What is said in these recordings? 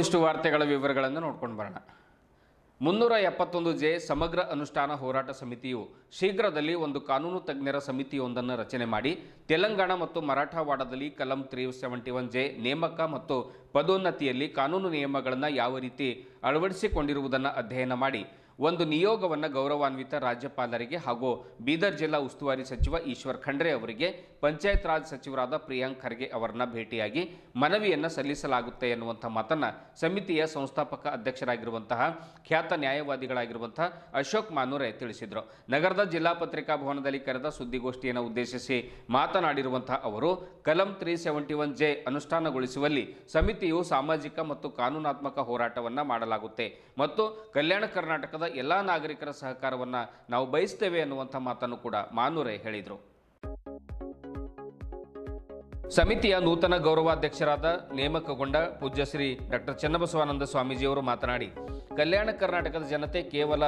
ಇಷ್ಟು ವಾರ್ತೆಗಳ ವಿವರಗಳನ್ನು ನೋಡ್ಕೊಂಡು ಬರೋಣ. ಮುನ್ನೂರ ಎಪ್ಪತ್ತೊಂದು ಜೆ ಸಮಗ್ರ ಅನುಷ್ಠಾನ ಹೋರಾಟ ಸಮಿತಿಯು ಶೀಘ್ರದಲ್ಲಿ ಒಂದು ಕಾನೂನು ತಜ್ಞರ ಸಮಿತಿಯೊಂದನ್ನು ರಚನೆ ಮಾಡಿ, ತೆಲಂಗಾಣ ಮತ್ತು ಮರಾಠವಾಡದಲ್ಲಿ ಕಲಂ ತ್ರೀ ಸೆವೆಂಟಿ ಒನ್ ಜೆ ನೇಮಕ ಮತ್ತು ಪದೋನ್ನತಿಯಲ್ಲಿ ಕಾನೂನು ನಿಯಮಗಳನ್ನು ಯಾವ ರೀತಿ ಅಳವಡಿಸಿಕೊಂಡಿರುವುದನ್ನು ಅಧ್ಯಯನ ಮಾಡಿ ಒಂದು ನಿಯೋಗವನ್ನು ಗೌರವಾನ್ವಿತ ರಾಜ್ಯಪಾಲರಿಗೆ ಹಾಗೂ ಬೀದರ್ ಜಿಲ್ಲಾ ಉಸ್ತುವಾರಿ ಸಚಿವ ಈಶ್ವರ್ ಖಂಡ್ರೆ ಅವರಿಗೆ, ಪಂಚಾಯತ್ ರಾಜ್ ಸಚಿವರಾದ ಪ್ರಿಯಾಂಕ್ ಖರ್ಗೆ ಅವರನ್ನ ಭೇಟಿಯಾಗಿ ಮನವಿಯನ್ನು ಸಲ್ಲಿಸಲಾಗುತ್ತೆ ಎನ್ನುವಂಥ ಮಾತನ್ನ ಸಮಿತಿಯ ಸಂಸ್ಥಾಪಕ ಅಧ್ಯಕ್ಷರಾಗಿರುವಂತಹ ಖ್ಯಾತ ನ್ಯಾಯವಾದಿಗಳಾಗಿರುವಂತಹ ಅಶೋಕ್ ಮಾನೂರೆ ತಿಳಿಸಿದರು. ನಗರದ ಜಿಲ್ಲಾ ಪತ್ರಿಕಾ ಭವನದಲ್ಲಿ ಕರೆದ ಸುದ್ದಿಗೋಷ್ಠಿಯನ್ನು ಉದ್ದೇಶಿಸಿ ಮಾತನಾಡಿರುವಂತಹ ಅವರು, ಕಲಂ ತ್ರೀ ಸೆವೆಂಟಿ ಒನ್ ಜೆ ಅನುಷ್ಠಾನಗೊಳಿಸುವಲ್ಲಿ ಸಮಿತಿಯು ಸಾಮಾಜಿಕ ಮತ್ತು ಕಾನೂನಾತ್ಮಕ ಹೋರಾಟವನ್ನು ಮಾಡಲಾಗುತ್ತೆ ಮತ್ತು ಕಲ್ಯಾಣ ಕರ್ನಾಟಕದ ಎಲ್ಲ ನಾಗರಿಕರ ಸಹಕಾರವನ್ನು ನಾವು ಬಯಸ್ತೇವೆ ಅನ್ನುವಂಥ ಮಾತನ್ನು ಕೂಡ ಮಾನೂರೆ ಹೇಳಿದರು. ಸಮಿತಿಯ ನೂತನ ಗೌರವಾಧ್ಯಕ್ಷರಾದ ನೇಮಕಗೊಂಡ ಪೂಜ್ಯ ಶ್ರೀ ಡಾಕ್ಟರ್ ಚನ್ನಬಸವಾನಂದ ಸ್ವಾಮೀಜಿಯವರು ಮಾತನಾಡಿ, ಕಲ್ಯಾಣ ಕರ್ನಾಟಕದ ಜನತೆ ಕೇವಲ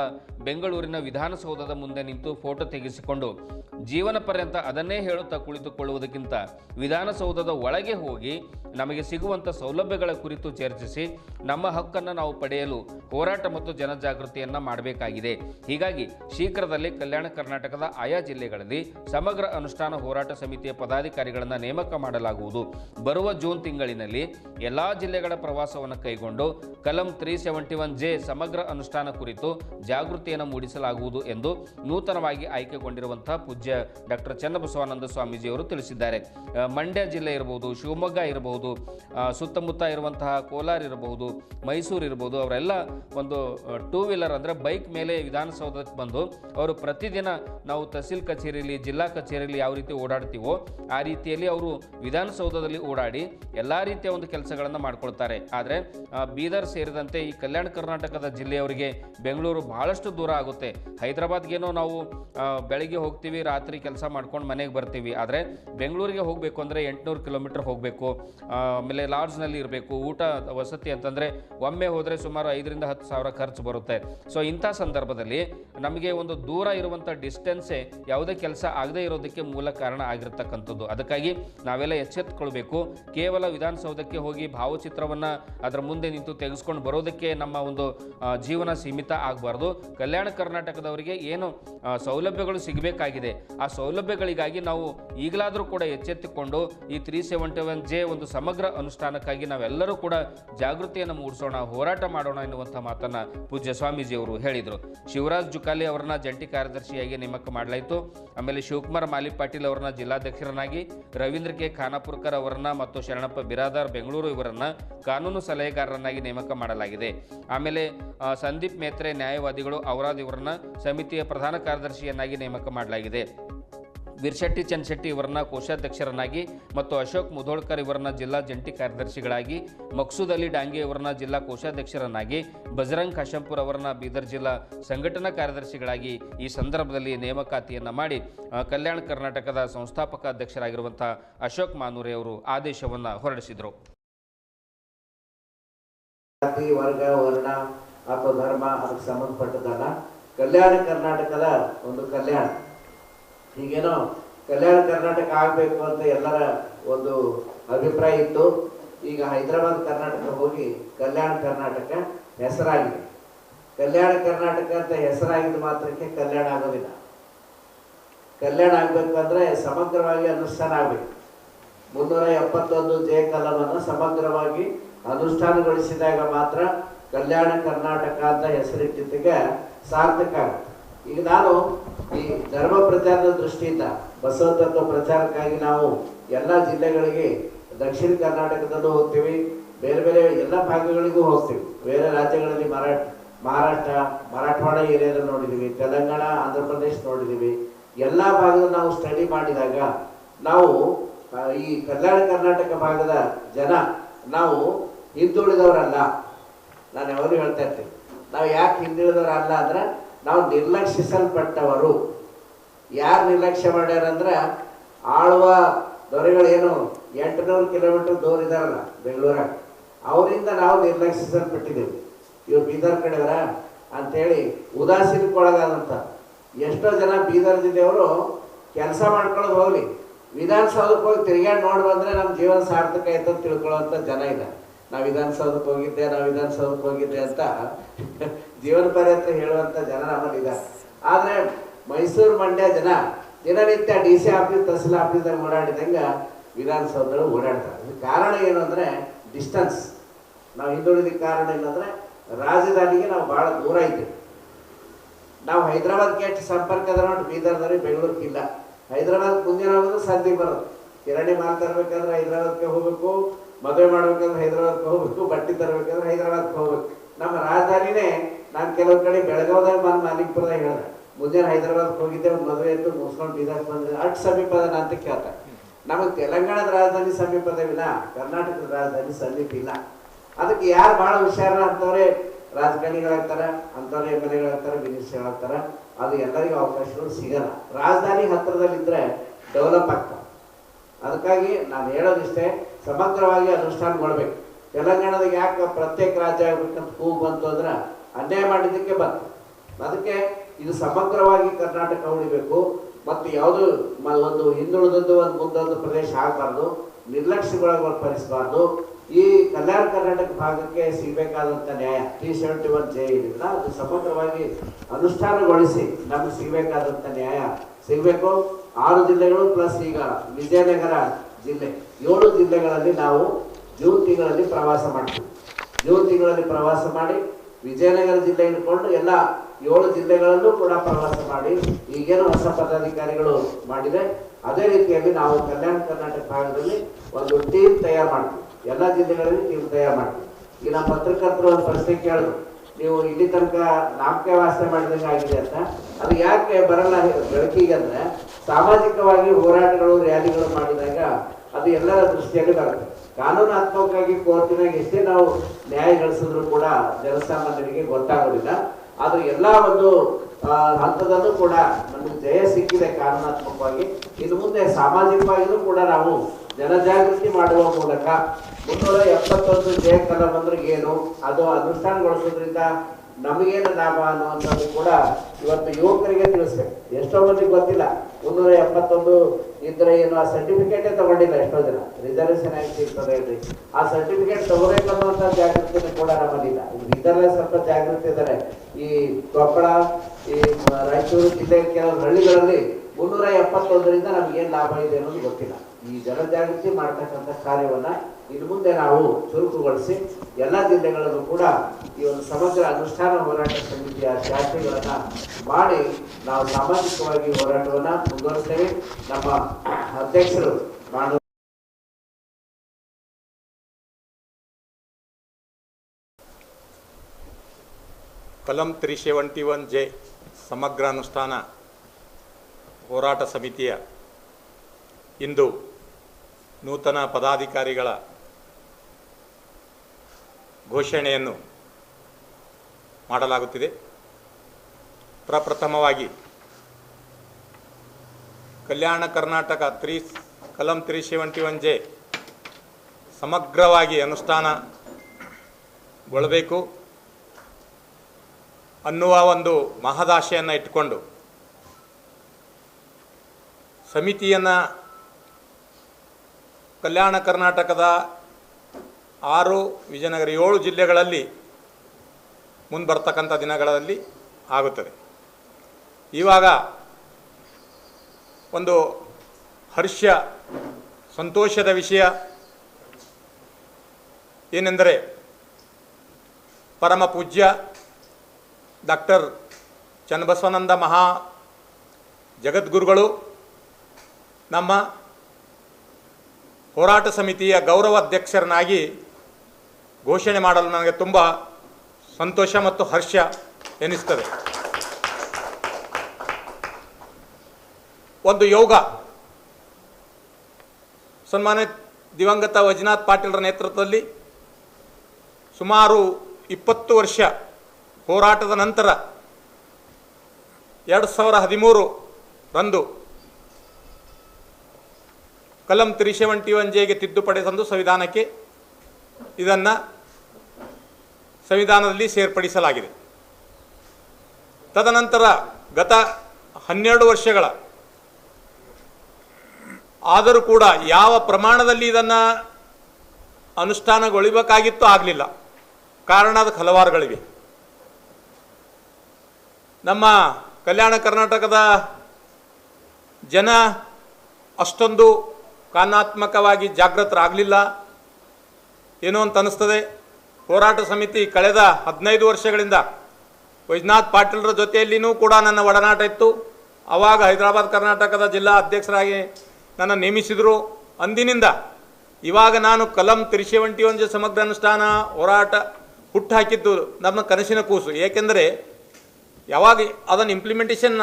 ಬೆಂಗಳೂರಿನ ವಿಧಾನಸೌಧದ ಮುಂದೆ ನಿಂತು ಫೋಟೋ ತೆಗೆಸಿಕೊಂಡು ಜೀವನ ಪರ್ಯಂತ ಅದನ್ನೇ ಹೇಳುತ್ತಾ ಕುಳಿತುಕೊಳ್ಳುವುದಕ್ಕಿಂತ ವಿಧಾನಸೌಧದ ಒಳಗೆ ಹೋಗಿ ನಮಗೆ ಸಿಗುವಂಥ ಸೌಲಭ್ಯಗಳ ಕುರಿತು ಚರ್ಚಿಸಿ ನಮ್ಮ ಹಕ್ಕನ್ನು ನಾವು ಪಡೆಯಲು ಹೋರಾಟ ಮತ್ತು ಜನಜಾಗೃತಿಯನ್ನು ಮಾಡಬೇಕಾಗಿದೆ. ಹೀಗಾಗಿ ಶೀಘ್ರದಲ್ಲೇ ಕಲ್ಯಾಣ ಕರ್ನಾಟಕದ ಆಯಾ ಜಿಲ್ಲೆಗಳಲ್ಲಿ ಸಮಗ್ರ ಅನುಷ್ಠಾನ ಹೋರಾಟ ಸಮಿತಿಯ ಪದಾಧಿಕಾರಿಗಳನ್ನು ನೇಮಕ ಮಾಡಲಾಗುವುದು. ಬರುವ ಜೂನ್ ತಿಂಗಳಿನಲ್ಲಿ ಎಲ್ಲಾ ಜಿಲ್ಲೆಗಳ ಪ್ರವಾಸವನ್ನು ಕೈಗೊಂಡು ಕಲಂ ತ್ರೀ ಸೆವೆಂಟಿ ಒನ್ ಜೆ ಸಮಗ್ರ ಅನುಷ್ಠಾನ ಕುರಿತು ಜಾಗೃತಿಯನ್ನು ಮೂಡಿಸಲಾಗುವುದು ಎಂದು ನೂತನವಾಗಿ ಆಯ್ಕೆಗೊಂಡಿರುವಂತಹ ಪೂಜ್ಯ ಡಾಕ್ಟರ್ ಚನ್ನಬಸವಾನಂದ ಸ್ವಾಮೀಜಿಯವರು ತಿಳಿಸಿದ್ದಾರೆ. ಮಂಡ್ಯ ಜಿಲ್ಲೆ ಇರಬಹುದು ಶಿವಮೊಗ್ಗ ಇರಬಹುದು ಸುತ್ತಮುತ್ತ ಇರುವಂತಹ ಕೋಲಾರ ಇರಬಹುದು ಮೈಸೂರು ಇರಬಹುದು ಅವರೆಲ್ಲ ಒಂದು ಟೂ ವೀಲರ್ ಅಂದರೆ ಬೈಕ್ ಮೇಲೆ ವಿಧಾನಸೌಧಕ್ಕೆ ಬಂದು ಅವರು ಪ್ರತಿದಿನ ನಾವು ತಹಸೀಲ್ ಕಚೇರಿಯಲ್ಲಿ ಜಿಲ್ಲಾ ಕಚೇರಿಯಲ್ಲಿ ಯಾವ ರೀತಿ ಓಡಾಡ್ತೀವೋ ಆ ರೀತಿಯಲ್ಲಿ ಅವರು ವಿಧಾನಸೌಧದಲ್ಲಿ ಓಡಾಡಿ ಎಲ್ಲ ರೀತಿಯ ಒಂದು ಕೆಲಸಗಳನ್ನು ಮಾಡ್ಕೊಳ್ತಾರೆ. ಆದರೆ ಬೀದರ್ ಸೇರಿದಂತೆ ಈ ಕಲ್ಯಾಣ ಕರ್ನಾಟಕದ ಜಿಲ್ಲೆಯವರಿಗೆ ಬೆಂಗಳೂರು ಬಹಳಷ್ಟು ದೂರ ಆಗುತ್ತೆ. ಹೈದರಾಬಾದ್ಗೇನೋ ನಾವು ಬೆಳಗ್ಗೆ ಹೋಗ್ತೀವಿ, ರಾತ್ರಿ ಕೆಲಸ ಮಾಡ್ಕೊಂಡು ಮನೆಗೆ ಬರ್ತೀವಿ. ಆದರೆ, ಬೆಂಗಳೂರಿಗೆ ಹೋಗಬೇಕು ಅಂದರೆ ಎಂಟುನೂರು ಕಿಲೋಮೀಟರ್ ಹೋಗಬೇಕು. ಆಮೇಲೆ ಲಾಡ್ಜ್ನಲ್ಲಿ ಇರಬೇಕು. ಊಟ, ವಸತಿ ಅಂತಂದರೆ ಒಮ್ಮೆ ಹೋದರೆ ಸುಮಾರು ಐದರಿಂದ ಹತ್ತು ಸಾವಿರ ಖರ್ಚು ಬರುತ್ತೆ. ಸೊ, ಇಂಥ ಸಂದರ್ಭದಲ್ಲಿ ನಮಗೆ ಒಂದು ದೂರ ಇರುವಂಥ ಡಿಸ್ಟೆನ್ಸೇ ಯಾವುದೇ ಕೆಲಸ ಆಗದೇ ಇರೋದಕ್ಕೆ ಮೂಲ ಕಾರಣ ಆಗಿರ್ತಕ್ಕಂಥದ್ದು. ಅದಕ್ಕಾಗಿ ನಾವೆಲ್ಲ ಎಚ್ಚೆತ್ತುಕೊಳ್ಬೇಕು ಕೇವಲ ವಿಧಾನಸೌಧಕ್ಕೆ ಹೋಗಿ ಭಾವಚಿತ್ರವನ್ನು ಅದರ ಮುಂದೆ ನಿಂತು ತೆಗೆಸ್ಕೊಂಡು ಬರೋದಕ್ಕೆ ನಮ್ಮ ಒಂದು ಜೀವನ ಸೀಮಿತ ಆಗಬಾರ್ದು. ಕಲ್ಯಾಣ ಕರ್ನಾಟಕದವರಿಗೆ ಏನು ಸೌಲಭ್ಯಗಳು ಸಿಗಬೇಕಾಗಿದೆ. ಆ ಸೌಲಭ್ಯಗಳಿಗಾಗಿ ನಾವು ಈಗಲಾದರೂ ಕೂಡ ಎಚ್ಚೆತ್ತುಕೊಂಡು ಈ ತ್ರೀ ಸೆವೆಂಟಿ ಒನ್ ಜೆ ಒಂದು ಸಮಗ್ರ ಅನುಷ್ಠಾನಕ್ಕಾಗಿ ನಾವೆಲ್ಲರೂ ಕೂಡ ಜಾಗೃತಿಯನ್ನು ಮೂಡಿಸೋಣ, ಹೋರಾಟ ಮಾಡೋಣ ಎನ್ನುವಂಥ ಮಾತನ್ನು ಪೂಜ್ಯ ಸ್ವಾಮೀಜಿಯವರು ಹೇಳಿದರು. ಶಿವರಾಜ್ ಜುಕಾಲಿ ಅವರನ್ನ ಜಂಟಿ ಕಾರ್ಯದರ್ಶಿಯಾಗಿ ನೇಮಕ ಮಾಡಲಾಯಿತು. ಆಮೇಲೆ ಶಿವಕುಮಾರ್ ಮಾಲಿ ಪಾಟೀಲ್ ಅವರನ್ನ ಜಿಲ್ಲಾಧ್ಯಕ್ಷರನ್ನಾಗಿ, ರವೀಂದ್ರ ಕೆ. ಖಾನಾಪುರ್ಕರ್ ಅವರನ್ನ ಮತ್ತು ಶರಣಪ್ಪ ಬಿರಾದಾರ್ ಬೆಂಗಳೂರು ಇವರನ್ನ ಕಾನೂನು ಸಲಹೆಗಾರರನ್ನಾಗಿ ನೇಮಕ ಮಾಡಲಾಗಿದೆ. ಆಮೇಲೆ ಸಂದೀಪ್ ಮೇತ್ರೆ ನ್ಯಾಯವಾದಿಗಳು ಔರಾದ್ ಇವರನ್ನ ಸಮಿತಿಯ ಪ್ರಧಾನ ಕಾರ್ಯದರ್ಶಿಯನ್ನಾಗಿ ನೇಮಕ ಮಾಡಲಾಗಿದೆ. ವೀರ್ಶೆಟ್ಟಿ ಚನ್ಶೆಟ್ಟಿ ಇವರನ್ನ ಕೋಶಾಧ್ಯಕ್ಷರನ್ನಾಗಿ ಮತ್ತು ಅಶೋಕ್ ಮುಧೋಳ್ಕರ್ ಇವರನ್ನ ಜಿಲ್ಲಾ ಜಂಟಿ ಕಾರ್ಯದರ್ಶಿಗಳಾಗಿ ಮಕ್ಸೂದ್ ಅಲಿ ಡಾಂಗೆ ಇವರನ್ನ ಜಿಲ್ಲಾ ಕೋಶಾಧ್ಯಕ್ಷರನ್ನಾಗಿ, ಬಜರಂಗ್ ಕಾಶಂಪುರ್ ಅವರನ್ನ ಬೀದರ್ ಜಿಲ್ಲಾ ಸಂಘಟನಾ ಕಾರ್ಯದರ್ಶಿಗಳಾಗಿ ಈ ಸಂದರ್ಭದಲ್ಲಿ ನೇಮಕಾತಿಯನ್ನು ಮಾಡಿ ಕಲ್ಯಾಣ ಕರ್ನಾಟಕದ ಸಂಸ್ಥಾಪಕ ಅಧ್ಯಕ್ಷರಾಗಿರುವಂತಹ ಅಶೋಕ್ ಮಾನೂರೆ ಅವರು ಆದೇಶವನ್ನು ಹೊರಡಿಸಿದರು. ವರ್ಗ, ವರ್ಣ ಅಥವಾ ಧರ್ಮ ಕಲ್ಯಾಣ ಕರ್ನಾಟಕದ ಒಂದು ಕಲ್ಯಾಣ. ಹೀಗೇನೋ ಕಲ್ಯಾಣ ಕರ್ನಾಟಕ ಆಗಬೇಕು ಅಂತ ಎಲ್ಲರ ಒಂದು ಅಭಿಪ್ರಾಯ ಇತ್ತು. ಈಗ ಹೈದರಾಬಾದ್ ಕರ್ನಾಟಕ ಹೋಗಿ ಕಲ್ಯಾಣ ಕರ್ನಾಟಕ ಹೆಸರಾಗಿದೆ. ಕಲ್ಯಾಣ ಕರ್ನಾಟಕ ಅಂತ ಹೆಸರಾಗಿದ್ದ ಮಾತ್ರಕ್ಕೆ ಕಲ್ಯಾಣ ಆಗೋದಿಲ್ಲ. ಕಲ್ಯಾಣ ಆಗ್ಬೇಕಂದ್ರೆ ಸಮಗ್ರವಾಗಿ ಅನುಷ್ಠಾನ ಆಗ್ಬೇಕು. ಮುನ್ನೂರ ಎಪ್ಪತ್ತೊಂದು ಜೆ ಕಲಮನ್ನು ಸಮಗ್ರವಾಗಿ ಅನುಷ್ಠಾನಗೊಳಿಸಿದಾಗ ಮಾತ್ರ ಕಲ್ಯಾಣ ಕರ್ನಾಟಕ ಅಂತ ಹೆಸರಿಟ್ಟಿದ್ದಕ್ಕೆ ಸಾರ್ಥಕ ಆಗುತ್ತೆ. ಈಗ ನಾನು ಈ ಧರ್ಮ ಪ್ರಚಾರದ ದೃಷ್ಟಿಯಿಂದ ಬಸವ ತತ್ವ ಪ್ರಚಾರಕ್ಕಾಗಿ ನಾವು ಎಲ್ಲ ಜಿಲ್ಲೆಗಳಿಗೆ ದಕ್ಷಿಣ ಕರ್ನಾಟಕದಲ್ಲೂ ಹೋಗ್ತೀವಿ. ಬೇರೆ ಬೇರೆ ಎಲ್ಲ ಭಾಗಗಳಿಗೂ ಹೋಗ್ತೀವಿ. ಬೇರೆ ರಾಜ್ಯಗಳಲ್ಲಿ ಮರಾಠ, ಮಹಾರಾಷ್ಟ್ರ, ಮರಾಠವಾಡ ಏರಿಯಾದಲ್ಲಿ ನೋಡಿದ್ದೀವಿ. ತೆಲಂಗಾಣ, ಆಂಧ್ರ ಪ್ರದೇಶ ನೋಡಿದ್ದೀವಿ. ಎಲ್ಲ ಭಾಗದ ನಾವು ಸ್ಟಡಿ ಮಾಡಿದಾಗ ನಾವು ಈ ಕಲ್ಯಾಣ ಕರ್ನಾಟಕ ಭಾಗದ ಜನ ನಾವು ಹಿಂದುಳಿದವರಲ್ಲ. ನಾನು ಯಾವಾಗಲೂ ಹೇಳ್ತಾ ಇರ್ತೀನಿ. ನಾವು ಯಾಕೆ ಹಿಂದುಳಿದವರಲ್ಲ ಅಂದ್ರೆ ನಾವು ನಿರ್ಲಕ್ಷಿಸಲ್ಪಟ್ಟವರು. ಯಾರು ನಿರ್ಲಕ್ಷ್ಯ ಮಾಡ್ಯಾರಂದ್ರೆ ಆಳುವ ದೊರೆಗಳೇನು ಎಂಟುನೂರು ಕಿಲೋಮೀಟರ್ ದೂರ ಇದಾರಲ್ಲ ಬೆಂಗಳೂರಾಗ ಅವರಿಂದ ನಾವು ನಿರ್ಲಕ್ಷಿಸಲ್ಪಟ್ಟಿದ್ದೀವಿ. ಇವ್ರು ಬೀದರ್ ಕಡೆಯವರ ಅಂತೇಳಿ ಉದಾಸೀನಕ್ಕೊಳಗಾದಂಥ ಎಷ್ಟೋ ಜನ ಬೀದರ್ ಜಿಲ್ಲೆಯವರು ಕೆಲಸ ಮಾಡ್ಕೊಳ್ಳೋದು ಹೋಗಲಿ, ವಿಧಾನಸೌಧಕ್ಕೆ ಹೋಗಿ ತಿರುಗಾಡಿ ನೋಡಿ ಬಂದರೆ ನಮ್ಮ ಜೀವನ ಸಾರ್ಥಕ ಆಯ್ತು ಅಂತ ತಿಳ್ಕೊಳ್ಳೋವಂಥ ಜನ ಇಲ್ಲ ನಾವು ವಿಧಾನಸೌಧಕ್ಕೆ ಹೋಗಿದ್ದೆ, ನಾವು ವಿಧಾನಸೌಧಕ್ಕೆ ಹೋಗಿದ್ದೆ ಅಂತ ಜೀವನ ಪರ್ಯಂತ ಹೇಳುವಂತ ಜನ ನಮ್ಮಲ್ಲಿ ಆದ್ರೆ ಮೈಸೂರು ಮಂಡ್ಯ ಜನ ದಿನನಿತ್ಯ ಡಿ ಸಿ ಆಫೀಸ್, ತಹಸೀಲ್ ಆಫೀಸ್ದಾಗ ಓಡಾಡಿದಂಗ ವಿಧಾನಸೌಧಗಳು ಓಡಾಡ್ತಾರೆ. ಇದಕ್ಕೆ ಕಾರಣ ಏನು ಅಂದ್ರೆ ಡಿಸ್ಟೆನ್ಸ್ ನಾವು ಹಿಂದುಳಿದ ಕಾರಣ ಏನಂದ್ರೆ ರಾಜಧಾನಿಗೆ ನಾವು ಬಹಳ ದೂರ ಇದ್ದೀವಿ. ನಾವು ಹೈದರಾಬಾದ್ ಎಷ್ಟು ಸಂಪರ್ಕದ ನೋಡಿ ಬೀದರ್ದವ್ರಿಗೆ ಬೆಂಗಳೂರಿಗೆ ಇಲ್ಲ. ಹೈದರಾಬಾದ್ ಮುಂದಿನ ಹೋಗೋದು ಬರೋದು. ಕಿರಾಣಿ ಮಾಲ್ ತರಬೇಕಾದ್ರೆ ಹೈದರಾಬಾದ್ಗೆ ಹೋಗ್ಬೇಕು, ಮದುವೆ ಮಾಡ್ಬೇಕಂದ್ರೆ ಹೈದರಾಬಾದ್ಗೆ ಹೋಗ್ಬೇಕು, ಬಟ್ಟೆ ತರಬೇಕಂದ್ರೆ ಹೈದರಾಬಾದ್ಗೆ ಹೋಗ್ಬೇಕು. ನಮ್ಮ ರಾಜಧಾನಿನೇ ನಾನು ಕೆಲವು ಕಡೆ ಬೆಳಗಾವ್ದಾಗ ಬಂದು ಮಾಲಿಕ್ಪುರದಾಗ ಹೇಳ್ದೆ, ಮುಂಜಾನೆ ಹೈದರಾಬಾದ್ ಹೋಗಿದ್ದೆ, ಮದುವೆ ಇತ್ತು ಬೀದರ್ಗೆ ಬಂದ್ರೆ ಅಟ್ ಸಮೀಪದ ಅಂತ ಕೇಳ್ತಾರೆ ನಮಗೆ ತೆಲಂಗಾಣದ ರಾಜಧಾನಿ ಸಮೀಪದವಿಲ್ಲ, ಕರ್ನಾಟಕದ ರಾಜಧಾನಿ ಸಮೀಪ ಇಲ್ಲ ಅದಕ್ಕೆ ಯಾರು ಬಹಳ ಹುಷಾರ ಅಂತವ್ರೆ ರಾಜಕಾರಣಿಗಳಾಗ್ತಾರೆ ಅಂಥವ್ರೆ ಎಂ ಎಲ್ ಎಗಳಾಗ್ತಾರೆ, ಮಿನಿಸ್ಟರ್ಗಳಾಗ್ತಾರೆ, ಅದು ಎಲ್ಲರಿಗೂ ಅವಕಾಶಗಳು ಸಿಗಲ್ಲ. ರಾಜಧಾನಿ ಹತ್ತಿರದಲ್ಲಿದ್ದರೆ ಡೆವಲಪ್ ಆಗ್ತವೆ ಅದಕ್ಕಾಗಿ ನಾನು ಹೇಳೋದಿಷ್ಟೇ, ಸಮಗ್ರವಾಗಿ ಅನುಷ್ಠಾನಗೊಳ್ಬೇಕು ತೆಲಂಗಾಣದಾಗ ಯಾಕೆ ಪ್ರತ್ಯೇಕ ರಾಜ್ಯ ಆಗ್ಬೇಕಂತ ಕೂಗು ಬಂತು ಅಂದ್ರೆ ಅನ್ಯಾಯ ಮಾಡಿದ್ದಕ್ಕೆ ಬಂತು. ಅದಕ್ಕೆ ಇದು ಸಮಗ್ರವಾಗಿ ಕರ್ನಾಟಕ ಉಳಿಬೇಕು. ಮತ್ತು ಯಾವುದು ಒಂದು ಹಿಂದುಳಿದದ್ದು ಒಂದು ಮುಂದೊಂದು ಪ್ರದೇಶ ಆಗಬಾರ್ದು ನಿರ್ಲಕ್ಷ್ಯಗೊಳಪಡಿಸಬಾರ್ದು ಈ ಕಲ್ಯಾಣ ಕರ್ನಾಟಕ ಭಾಗಕ್ಕೆ ಸಿಗಬೇಕಾದಂಥ ನ್ಯಾಯ ಟಿ ಸೆವೆಂಟಿ ಒನ್ ಜೆ ಇದನ್ನ ಅದು ಸಮಗ್ರವಾಗಿ ಅನುಷ್ಠಾನಗೊಳಿಸಿ ನಮಗೆ ಸಿಗಬೇಕಾದಂಥ ನ್ಯಾಯ ಸಿಗಬೇಕು. ಆರು ಜಿಲ್ಲೆಗಳು ಪ್ಲಸ್ ಈಗ ವಿಜಯನಗರ ಜಿಲ್ಲೆ. ಏಳು ಜಿಲ್ಲೆಗಳಲ್ಲಿ ನಾವು ಜೂನ್ ತಿಂಗಳಲ್ಲಿ ಪ್ರವಾಸ ಮಾಡ್ತೀವಿ. ಜೂನ್ ತಿಂಗಳಲ್ಲಿ ಪ್ರವಾಸ ಮಾಡಿ ವಿಜಯನಗರ ಜಿಲ್ಲೆ ಹಿಡ್ಕೊಂಡು ಎಲ್ಲ ಏಳು ಜಿಲ್ಲೆಗಳಲ್ಲೂ ಕೂಡ ಪ್ರವಾಸ ಮಾಡಿ ಈಗೇನು ಹೊಸ ಪದಾಧಿಕಾರಿಗಳು ಮಾಡಿದೆ. ಅದೇ ರೀತಿಯಲ್ಲಿ ನಾವು ಕಲ್ಯಾಣ ಕರ್ನಾಟಕ ಭಾಗದಲ್ಲಿ ಒಂದು ಟೀಮ್ ತಯಾರು ಮಾಡ್ತೀವಿ. ಎಲ್ಲ ಜಿಲ್ಲೆಗಳಲ್ಲಿ ಟೀಮ್ ತಯಾರು ಮಾಡ್ತೀವಿ. ಈಗ ನಮ್ಮ ಪತ್ರಕರ್ತರು ಒಂದು ಪ್ರಶ್ನೆ ಕೇಳಿದ್ರು. ನೀವು ಇಲ್ಲಿ ತನಕ ನಾಮಕೆ ವಾಸನೆ ಮಾಡಿದಂಗೆ ಆಗಿದೆ ಅಂತ. ಅದು ಯಾಕೆ ಬರಲ್ಲ ಬೆಳಕಿಗೆ ಅಂದ್ರೆ ಸಾಮಾಜಿಕವಾಗಿ ಹೋರಾಟಗಳು, ರ್ಯಾಲಿಗಳು ಮಾಡಿದಾಗ ಅದು ಎಲ್ಲರ ದೃಷ್ಟಿಯಲ್ಲಿ ಬರುತ್ತೆ. ಕಾನೂನಾತ್ಮಕವಾಗಿ ಕೋರ್ಟಿನಾಗ ಎಷ್ಟೇ ನಾವು ನ್ಯಾಯ ಗಳಿಸಿದ್ರು ಕೂಡ ಜನಸಾಮಾನ್ಯರಿಗೆ ಗೊತ್ತಾಗೋದಿಲ್ಲ. ಆದ್ರೆ ಎಲ್ಲ ಒಂದು ಹಂತದಲ್ಲೂ ಕೂಡ ನಮಗೆ ಜಯ ಸಿಕ್ಕಿದೆ ಕಾನೂನಾತ್ಮಕವಾಗಿ. ಇನ್ನು ಮುಂದೆ ಸಾಮಾಜಿಕವಾಗಿಯೂ ಕೂಡ ನಾವು ಜನಜಾಗೃತಿ ಮಾಡುವ ಮೂಲಕ ಮುನ್ನೂರ ಎಪ್ಪತ್ತೊಂದು ಜಯ ಕಲಂ ಅಂದ್ರೆ ಏನು ಅದು ಅನುಷ್ಠಾನಗೊಳಿಸೋದ್ರಿಂದ ನಮಗೇನು ಲಾಭ ಅನ್ನುವಂಥದ್ದು ಕೂಡ ಇವತ್ತು ಯುವಕರಿಗೆ ತಿಳಿಸ್ಬೇಕು. ಎಷ್ಟೋ ಮಂದಿಗೆ ಗೊತ್ತಿಲ್ಲ. ಮುನ್ನೂರ ಎಪ್ಪತ್ತೊಂದು ಇದ್ರೆ ಏನು ಆ ಸರ್ಟಿಫಿಕೇಟೇ ತಗೊಂಡಿಲ್ಲ ಎಷ್ಟೋ ಜನ. ರಿಸರ್ವೇಶನ್ ಆಗಿ ಸಿಗ್ತದೆ ಹೇಳ್ರಿ. ಆ ಸರ್ಟಿಫಿಕೇಟ್ ತಗೋಬೇಕನ್ನುವಂಥ ಜಾಗೃತಿ ಕೂಡ ನಮ್ಮಲ್ಲಿಲ್ಲ. ಇದರಲ್ಲೇ ಸ್ವಲ್ಪ ಜಾಗೃತಿ ಇದ್ದಾರೆ. ಈ ಕೊಪ್ಪಳ, ಈ ರಾಯಚೂರು ಜಿಲ್ಲೆ ಕೆಲವು ಹಳ್ಳಿಗಳಲ್ಲಿ ಮುನ್ನೂರ ಎಪ್ಪತ್ತೊಂದರಿಂದ ನಮ್ಗೆ ಏನ್ ಲಾಭ ಇದೆ ಅನ್ನೋದು ಗೊತ್ತಿಲ್ಲ. ಈ ಜನಜಾಗೃತಿ ಮಾಡ್ತಕ್ಕಂಥ ಕಾರ್ಯವನ್ನ ಇನ್ನು ಮುಂದೆ ನಾವು ಚುರುಕುಗೊಳಿಸಿ ಎಲ್ಲ ಜಿಲ್ಲೆಗಳಲ್ಲೂ ಕೂಡ ಈ ಒಂದು ಸಮಗ್ರ ಅನುಷ್ಠಾನ ಹೋರಾಟ ಸಮಿತಿಯ ಜಾತಿಗಳನ್ನು ಮಾಡಿ ನಾವು ಸಾಮಾಜಿಕವಾಗಿ ಹೋರಾಟವನ್ನ ಮುಂದುವರಿಸ್ತೇವೆ. ನಮ್ಮ ಅಧ್ಯಕ್ಷರು ನಾನು ಕಲಂ ತ್ರೀ ಸೆವೆಂಟಿ ಒನ್ ಜೆ ಸಮಗ್ರ ಅನುಷ್ಠಾನ ಹೋರಾಟ ಸಮಿತಿಯ ಇಂದು ನೂತನ ಪದಾಧಿಕಾರಿಗಳ ಘೋಷಣೆಯನ್ನು ಮಾಡಲಾಗುತ್ತಿದೆ. ಪ್ರಪ್ರಥಮವಾಗಿ ಕಲ್ಯಾಣ ಕರ್ನಾಟಕ ತ್ರೀ ಕಲಂ ತ್ರೀ ಸೆವೆಂಟಿ ಒನ್ ಜೆ ಸಮಗ್ರವಾಗಿ ಅನುಷ್ಠಾನಗೊಳ್ಳಬೇಕು ಅನ್ನುವ ಒಂದು ಮಹದಾಶೆಯನ್ನು ಇಟ್ಟುಕೊಂಡು ಸಮಿತಿಯನ್ನು ಕಲ್ಯಾಣ ಕರ್ನಾಟಕದ ಆರು ವಿಜಯನಗರ ಏಳು ಜಿಲ್ಲೆಗಳಲ್ಲಿ ಮುಂದೆ ದಿನಗಳಲ್ಲಿ ಆಗುತ್ತದೆ. ಇವಾಗ ಒಂದು ಹರ್ಷ ಸಂತೋಷದ ವಿಷಯ ಏನೆಂದರೆ ಪರಮ ಪೂಜ್ಯ ಡಾಕ್ಟರ್ ಚನ್ನಬಸವಾನಂದ ಮಹಾ ಜಗದ್ಗುರುಗಳು ನಮ್ಮ ಹೋರಾಟ ಸಮಿತಿಯ ಗೌರವ ಅಧ್ಯಕ್ಷರನ್ನಾಗಿ ಘೋಷಣೆ ಮಾಡಲು ನನಗೆ ತುಂಬ ಸಂತೋಷ ಮತ್ತು ಹರ್ಷ ಎನಿಸ್ತದೆ. ಒಂದು ಯೋಗ. ಸನ್ಮಾನ್ಯ ದಿವಂಗತ ವೈಜನಾಥ್ ಪಾಟೀಲ್ರ ನೇತೃತ್ವದಲ್ಲಿ ಸುಮಾರು ಇಪ್ಪತ್ತು ವರ್ಷ ಹೋರಾಟದ ನಂತರ ಎರಡು ಸಾವಿರ ಹದಿಮೂರು ರಂದು ಕಲಂ ತ್ರೀ ಸೆವೆಂಟಿ ಒನ್ ಜೆಗೆ ತಿದ್ದುಪಡಿ ತಂದು ಸಂವಿಧಾನಕ್ಕೆ ಇದನ್ನು ಸಂವಿಧಾನದಲ್ಲಿ ಸೇರ್ಪಡಿಸಲಾಗಿದೆ. ತದನಂತರ ಗತ ಹನ್ನೆರಡು ವರ್ಷಗಳ ಆದರೂ ಕೂಡ ಯಾವ ಪ್ರಮಾಣದಲ್ಲಿ ಇದನ್ನು ಅನುಷ್ಠಾನಗೊಳಿಬೇಕಾಗಿತ್ತು ಆಗಲಿಲ್ಲ. ಕಾರಣ ಅದಕ್ಕೆ ಹಲವಾರುಗಳಿವೆ. ನಮ್ಮ ಕಲ್ಯಾಣ ಕರ್ನಾಟಕದ ಜನ ಅಷ್ಟೊಂದು ಕಾನಾತ್ಮಕವಾಗಿ ಜಾಗೃತರಾಗಲಿಲ್ಲ. ಏನೋ ಅಂತ ಅನ್ನಿಸ್ತದೆ. ಹೋರಾಟ ಸಮಿತಿ ಕಳೆದ ಹದಿನೈದು ವರ್ಷಗಳಿಂದ ವೈಜ್ನಾಥ್ ಪಾಟೀಲ್ರ ಜೊತೆಯಲ್ಲಿನೂ ಕೂಡ ನನ್ನ ಒಡನಾಟ ಇತ್ತು. ಆವಾಗ ಹೈದರಾಬಾದ್ ಕರ್ನಾಟಕದ ಜಿಲ್ಲಾ ಅಧ್ಯಕ್ಷರಾಗಿ ನನ್ನ ನೇಮಿಸಿದರು. ಅಂದಿನಿಂದ ಇವಾಗ ನಾನು ಕಲಂ ತ್ರಿಶೆವೆಂಟಿ ಒಂದು ಸಮಗ್ರ ಅನುಷ್ಠಾನ ಹೋರಾಟ ಹುಟ್ಟು ಹಾಕಿದ್ದು ನಮ್ಮ ಕನಸಿನ ಕೂಸು. ಏಕೆಂದರೆ ಯಾವಾಗ ಅದನ್ನು ಇಂಪ್ಲಿಮೆಂಟೇಷನ್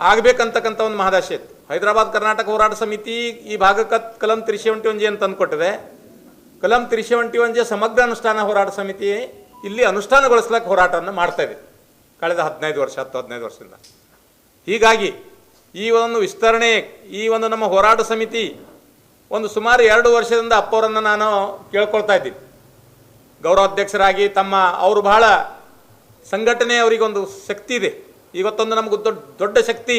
ಆಗಬೇಕಂತಕ್ಕಂಥ ಒಂದು ಮಹದಾಶೆ ಹೈದರಾಬಾದ್ ಕರ್ನಾಟಕ ಹೋರಾಟ ಸಮಿತಿ ಈ ಭಾಗಕ್ಕೆ ಕಲಂ ತ್ರಿಶೆವೆಂಟಿ ಒಂಜೆ ಅಂತ ತಂದುಕೊಟ್ಟಿದೆ ಕಲಂ ತ್ರಿಶೆವೆಂಟಿ ಒಂಜೆ ಸಮಗ್ರ ಅನುಷ್ಠಾನ ಹೋರಾಟ ಸಮಿತಿ ಇಲ್ಲಿ ಅನುಷ್ಠಾನಗೊಳಿಸ್ಲಿಕ್ಕೆ ಹೋರಾಟವನ್ನು ಮಾಡ್ತಾ ಇದೆ. ಕಳೆದ ಹದಿನೈದು ವರ್ಷ, ಹತ್ತು ಹದಿನೈದು ವರ್ಷದಿಂದ. ಹೀಗಾಗಿ ಈ ಒಂದು ವಿಸ್ತರಣೆ, ಈ ಒಂದು ನಮ್ಮ ಹೋರಾಟ ಸಮಿತಿ ಒಂದು ಸುಮಾರು ಎರಡು ವರ್ಷದಿಂದ ಅಪ್ಪವರನ್ನು ನಾನು ಕೇಳ್ಕೊಳ್ತಾ ಇದ್ದೀನಿ. ಗೌರವಾಧ್ಯಕ್ಷರಾಗಿ ತಮ್ಮ, ಅವರು ಬಹಳ ಸಂಘಟನೆ ಅವರಿಗೊಂದು ಶಕ್ತಿ ಇದೆ. ಇವತ್ತೊಂದು ನಮಗೆ ದೊಡ್ಡ ದೊಡ್ಡ ಶಕ್ತಿ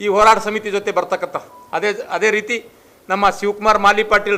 ಈ ಹೋರಾಟ ಸಮಿತಿ ಜೊತೆ ಬರ್ತಕ್ಕಂಥ. ಅದೇ ಅದೇ ರೀತಿ ನಮ್ಮ ಶಿವಕುಮಾರ್ ಮಾಲಿ ಪಾಟೀಲ್